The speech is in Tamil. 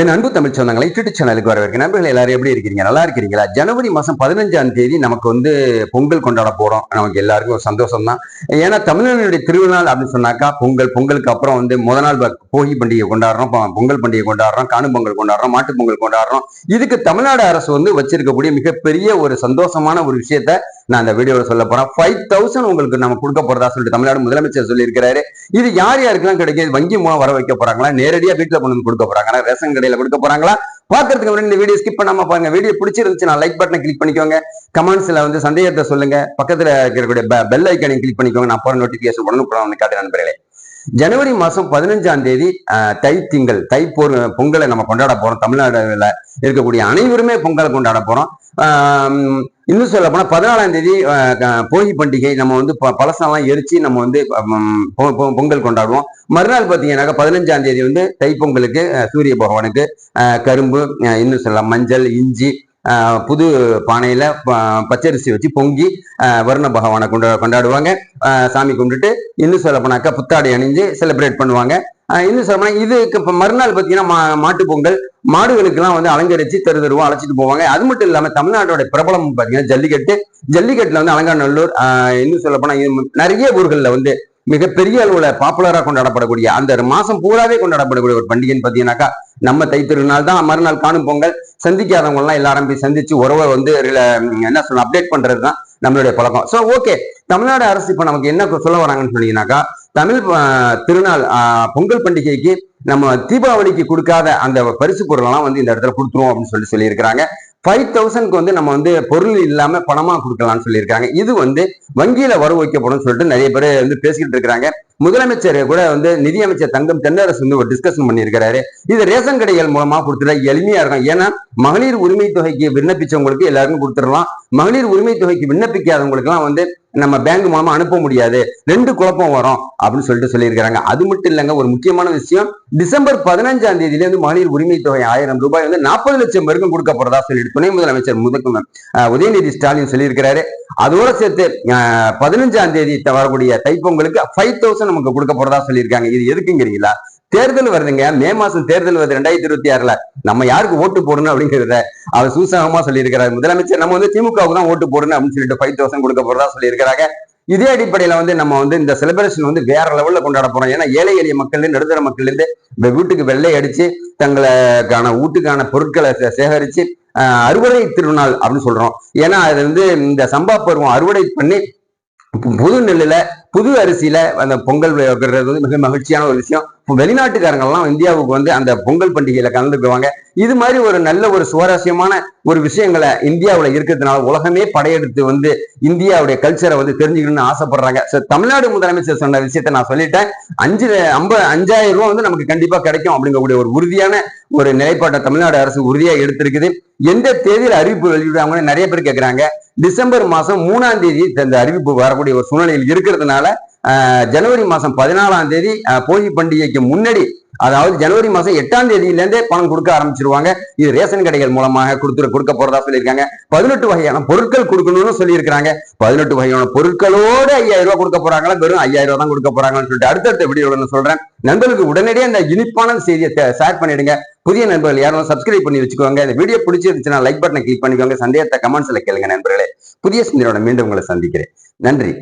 என் அன்பு தமிழ் சொந்தங்களை யூடியூப் சேனலுக்கு வரவேற்க நண்பர்கள் எல்லாரும் எப்படி இருக்கிறீங்க நல்லா இருக்கிறீங்களா? ஜனவரி மாதம் பதினஞ்சாம் தேதி நமக்கு வந்து பொங்கல் கொண்டாட போறோம். நமக்கு எல்லாருக்கும் ஒரு சந்தோஷம் தான் ஏன்னா தமிழர்களுடைய திருவிழால் அப்படின்னு சொன்னாக்கா பொங்கல் பொங்கலுக்கு அப்புறம் வந்து முத நாள் போகி பண்டிகை கொண்டாடுறோம். பொங்கல் பண்டிகை கொண்டாடுறோம். காணும் பொங்கல் கொண்டாடுறோம். மாட்டு பொங்கல் கொண்டாடுறோம். இதுக்கு தமிழ்நாடு அரசு வந்து வச்சிருக்கக்கூடிய மிகப்பெரிய ஒரு சந்தோஷமான ஒரு விஷயத்த நான் அந்த வீடியோவில் சொல்ல போறேன். ஃபைவ் தௌசண்ட் உங்களுக்கு நம்ம கொடுக்க போறதா சொல்லிட்டு தமிழ்நாடு முதலமைச்சர் சொல்லியிருக்கிறாரு. இது யார் யாருக்கெல்லாம் கிடைக்காது? வங்கி மூலம் வர வைக்க போறாங்களா? நேரடியாக வீட்டில் கொண்டு வந்து கொடுக்க போறாங்களா? ரேஷன் கடையில் கொடுக்க போறாங்களா? பாக்குறதுக்கு முன்னாடி இந்த வீடியோ ஸ்கிப் பண்ணாம பாருங்க. வீடியோ பிடிச்சிருந்துச்சுன்னா லைக் பட்டனை கிளிக் பண்ணிக்கோங்க. கமெண்ட்ஸ்ல வந்து சந்தேகத்தை சொல்லுங்க. பக்கத்துல இருக்கக்கூடிய பெல் ஐக்கனையும் கிளிக் பண்ணிக்கோங்க. நான் போற நோட்டிபிகேஷன் உடனுக்குடன் வந்து காட்டு நண்பர்களே. ஜனவரி மாசம் பதினஞ்சாம் தேதி தை திங்கள் தை போர் பொங்கலை நம்ம கொண்டாட போறோம். தமிழ்நாடுல இருக்கக்கூடிய அனைவருமே பொங்கலை கொண்டாட போறோம். இன்னும் சொல்ல போனால் பதினாலாம் தேதி போகி பண்டிகை நம்ம வந்து ப- பழசெல்லாம் எரிச்சு நம்ம வந்து பொ- பொ- பொங்கல் கொண்டாடுவோம். மறுநாள் பார்த்தீங்கன்னாக்கா பதினஞ்சாம் தேதி வந்து தைப்பொங்கலுக்கு சூரிய பகவானுக்கு கரும்பு இன்னும் சொல்லலாம் மஞ்சள் இஞ்சி புது பானையில பச்சரிசி வச்சு பொங்கி வருண பகவானை கொண்டா கொண்டாடுவாங்க. சாமி கும்பிட்டுட்டு இன்னும் சொல்ல போனாக்கா புத்தாடை அணிஞ்சு செலிப்ரேட் பண்ணுவாங்க. இன்னும் சொல்ல இதுக்கு இப்ப மறுநாள் பார்த்தீங்கன்னா மா- மாட்டுப் பொங்கல் மாடுகளுக்கெல்லாம் வந்து அலங்கரிச்சு தெரு தெருவா அழைச்சிட்டு போவாங்க. அது மட்டும் இல்லாம தமிழ்நாட்டோட பிரபலம் பார்த்தீங்கன்னா ஜல்லிக்கட்டு. ஜல்லிக்கட்டுல வந்து அலங்காநல்லூர் இன்னும் சொல்ல போனா நிறைய ஊர்கள்ல வந்து மிகப்பெரிய அளவுல பாப்புலரா கொண்டாடப்படக்கூடிய அந்த மாசம் பூராவே கொண்டாடப்படக்கூடிய ஒரு பண்டிகைன்னு பாத்தீங்கன்னாக்கா நம்ம தைத்திருநாள் தான் மறுநாள் காணும் பொங்கல். சந்திக்காதவங்க எல்லாம் எல்லாரும் போய் சந்திச்சு உறவை வந்து என்ன சொல்ல அப்டேட் பண்றதுதான் நம்மளுடைய பழக்கம். ஸோ ஓகே தமிழ்நாடு அரசு இப்ப நமக்கு என்ன சொல்ல வராங்கன்னு சொன்னீங்கன்னாக்கா தமிழ் திருநாள் பொங்கல் பண்டிகைக்கு நம்ம தீபாவளிக்கு கொடுக்காத அந்த பரிசு பொருளெல்லாம் வந்து இந்த இடத்துல கொடுத்துருவோம் அப்படின்னு சொல்லி சொல்லியிருக்கிறாங்க. ஃபைவ் தௌசண்ட்க்கு வந்து நம்ம வந்து பொருள் இல்லாம பணமா கொடுக்கலாம்னு சொல்லியிருக்காங்க இது வந்து வங்கியில வரவு வைக்கப்படும் சொல்லிட்டு நிறைய பேர் வந்து பேசிக்கிட்டு இருக்கிறாங்க. முதலமைச்சர் கூட வந்து நிதியமைச்சர் தங்கம் தென்னரசு வந்து ஒரு டிஸ்கஷன் பண்ணியிருக்கிறாரு. இது ரேஷன் கடைகள் மூலமா கொடுத்துட்டா எளிமையா இருக்கும். ஏன்னா மகளிர் உரிமை தொகைக்கு விண்ணப்பிச்சவங்களுக்கு எல்லாருக்கும் கொடுத்துடலாம். மகளிர் உரிமை தொகைக்கு விண்ணப்பிக்காதவங்களுக்குலாம் வந்து நம்ம பேங்க் மூலமா அனுப்ப முடியாது. ரெண்டு குழப்பம் வரும் அப்படின்னு சொல்லிட்டு சொல்லியிருக்கிறாங்க. அது மட்டும் இல்லைங்க ஒரு முக்கியமான விஷயம். டிசம்பர் பதினஞ்சாம் தேதியில இருந்து மகளிர் உரிமை தொகை ஆயிரம் ரூபாய் வந்து நாற்பது லட்சம் பேருக்கும் கொடுக்க போறதா சொல்லிட்டு துணை முதலமைச்சர் முதக்கு உதயநிதி ஸ்டாலின் சொல்லியிருக்கிறாரு. அதோட சேர்த்து அஹ், பதினஞ்சாம் தேதி வரக்கூடிய தைப்பொங்கலுக்கு ஃபைவ் தௌசண்ட் நமக்கு கொடுக்க போறதா சொல்லியிருக்காங்க. இது எதுக்குங்கிறீங்களா? தேர்தல் வருதுங்க. மே மாசம் தேர்தல் வருது ரெண்டாயிரத்தி இருபத்தி ஆறுல. நம்ம யாருக்கு ஓட்டு போடணும் அப்படிங்கிறத அவர் சூசகமா சொல்லியிருக்கிறார். முதலமைச்சர் நம்ம வந்து திமுகவுக்கு தான் ஓட்டு போடணும் அப்படின்னு சொல்லிட்டு ஃபைவ் தௌசண்ட் கொடுக்க போறதா சொல்லியிருக்கிறாங்க. இதே அடிப்படையில வந்து நம்ம வந்து இந்த செலிபிரேஷன் வந்து வேற லெவல்ல கொண்டாட போறோம். ஏன்னா ஏழை எளிய மக்கள் நடுத்தர மக்கள் இருந்து இந்த வீட்டுக்கு வெள்ளை அடிச்சு தங்களுக்கான வீட்டுக்கான பொருட்களை சேகரிச்சு அறுவடை திருநாள் அப்படின்னு சொல்றோம். ஏன்னா அது வந்து இந்த சம்பா பருவம் அறுவடை பண்ணி புது நெல்லுல புது அரிசியில அந்த பொங்கல் வைக்கிறது வந்து மிக மகிழ்ச்சியான ஒரு விஷயம். வெளிநாட்டுக்காரங்கள்லாம் இந்தியாவுக்கு வந்து அந்த பொங்கல் பண்டிகையில கலந்துக்குவாங்க இது மாதிரி ஒரு நல்ல ஒரு சுவாரஸ்யமான ஒரு விஷயங்களை இந்தியாவில் இருக்கிறதுனால உலகமே படையெடுத்து வந்து இந்தியாவுடைய கல்ச்சரை வந்து தெரிஞ்சுக்கணும்னு ஆசைப்படுறாங்க. ஸோ தமிழ்நாடு முதலமைச்சர் சொன்ன விஷயத்த நான் சொல்லிட்டேன். அஞ்சு ஐம்ப அஞ்சாயிரம் ரூபா வந்து நமக்கு கண்டிப்பா கிடைக்கும் அப்படிங்கக்கூடிய ஒரு உறுதியான ஒரு நிலைப்பாட்டை தமிழ்நாடு அரசு உறுதியா எடுத்திருக்குது. எந்த தேதியில் அறிவிப்பு வெளியிடுறாங்கன்னு நிறைய பேர் கேட்குறாங்க டிசம்பர் மாசம் மூணாம் தேதி இந்த அறிவிப்பு வரக்கூடிய ஒரு சூழ்நிலையில் இருக்கிறதுனால ஜனவரி மாதம் பதினாலாம் தேதி போகி பண்டிகைக்கு முன்னாடி அதாவது ஜனவரி மாதம் எட்டாம் தேதியிலேருந்தே பணம் கொடுக்க ஆரம்பிச்சிருவாங்க. இது ரேஷன் கடைகள் மூலமாக கொடுத்து கொடுக்க போறதா சொல்லியிருக்காங்க. பதினெட்டு வகையான பொருட்கள் கொடுக்கணும்னு சொல்லியிருக்காங்க பதினெட்டு வகையான பொருட்களோட ஐயாயிரம் ரூபாய் கொடுக்க போறாங்களா? வெறும் ஐயாயிரம் ரூபாய் தான் கொடுக்க போறாங்கன்னு சொல்லிட்டு அடுத்தடுத்த வீடியோல சொல்றேன். நண்பர்களுக்கு உடனடியே இந்த இனிப்பான செய்தியை ஷேர் பண்ணிடுங்க. புதிய நண்பர்கள் யாரும் சப்ஸ்கிரைப் பண்ணி வச்சுக்கோங்க. இந்த வீடியோ பிடிச்சிருந்துச்சுன்னா லைக் பட்டனை கிளிக் பண்ணிக்கோங்க. சந்தேகத்தை கமெண்ட்ஸ்ல கேளுங்க நண்பர்களே. புதிய சிந்தனையோட மீண்டும் உங்களை சந்திக்கிறேன். நன்றி.